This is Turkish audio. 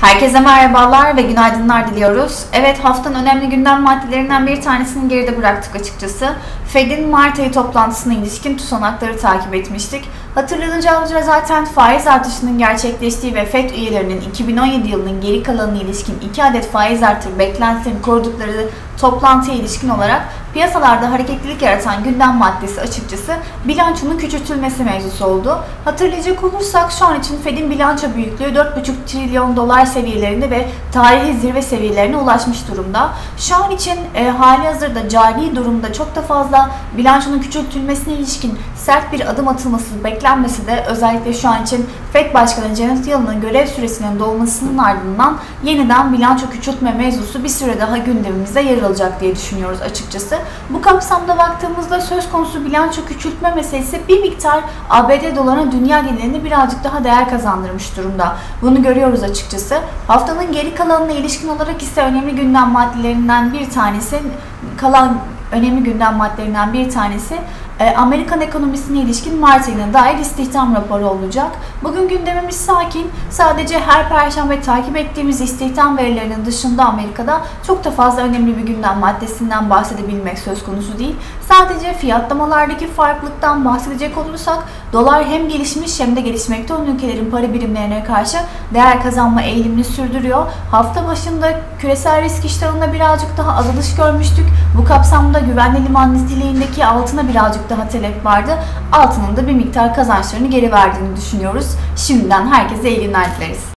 Herkese merhabalar ve günaydınlar diliyoruz. Evet haftanın önemli gündem maddelerinden bir tanesini geride bıraktık açıkçası. Fed'in Mart ayı toplantısına ilişkin tutanakları takip etmiştik. Hatırlanacağı üzere zaten faiz artışının gerçekleştiği ve Fed üyelerinin 2017 yılının geri kalanına ilişkin 2 adet faiz artır beklentilerini korudukları toplantıya ilişkin olarak piyasalarda hareketlilik yaratan gündem maddesi açıkçası bilançonun küçültülmesi mevzusu oldu. Hatırlayacak olursak şu an için Fed'in bilanço büyüklüğü 4,5 trilyon dolar seviyelerinde ve tarihi zirve seviyelerine ulaşmış durumda. Şu an için e, hali hazırda cari durumda çok da fazla bilançonun küçültülmesine ilişkin sert bir adım atılması beklenmesi de özellikle şu an için Fed Başkanı Janet Yellen'ın görev süresinin dolmasının ardından yeniden bilanço küçültme mevzusu bir süre daha gündemimizde yer alacak diye düşünüyoruz açıkçası. Bu kapsamda baktığımızda söz konusu bilanço küçültme meselesi bir miktar ABD dolarına dünya genelinde birazcık daha değer kazandırmış durumda. Bunu görüyoruz açıkçası. Haftanın geri kalanına ilişkin olarak ise önemli gündem maddelerinden bir tanesi kalan önemli gündem maddelerinden bir tanesi Amerikan ekonomisine ilişkin Mart ayına dair istihdam raporu olacak. Bugün gündemimiz sakin. Sadece her perşembe takip ettiğimiz istihdam verilerinin dışında Amerika'da çok da fazla önemli bir gündem maddesinden bahsedebilmek söz konusu değil. Sadece fiyatlamalardaki farklılıktan bahsedecek olursak dolar hem gelişmiş hem de gelişmekte olan ülkelerin para birimlerine karşı değer kazanma eğilimini sürdürüyor. Hafta başında küresel risk iştahında birazcık daha azalış görmüştük. Bu kapsamda güvenli liman niteliğindeki altına birazcık daha talep vardı. Altının da bir miktar kazançlarını geri verdiğini düşünüyoruz. Şimdiden herkese iyi günler dileriz.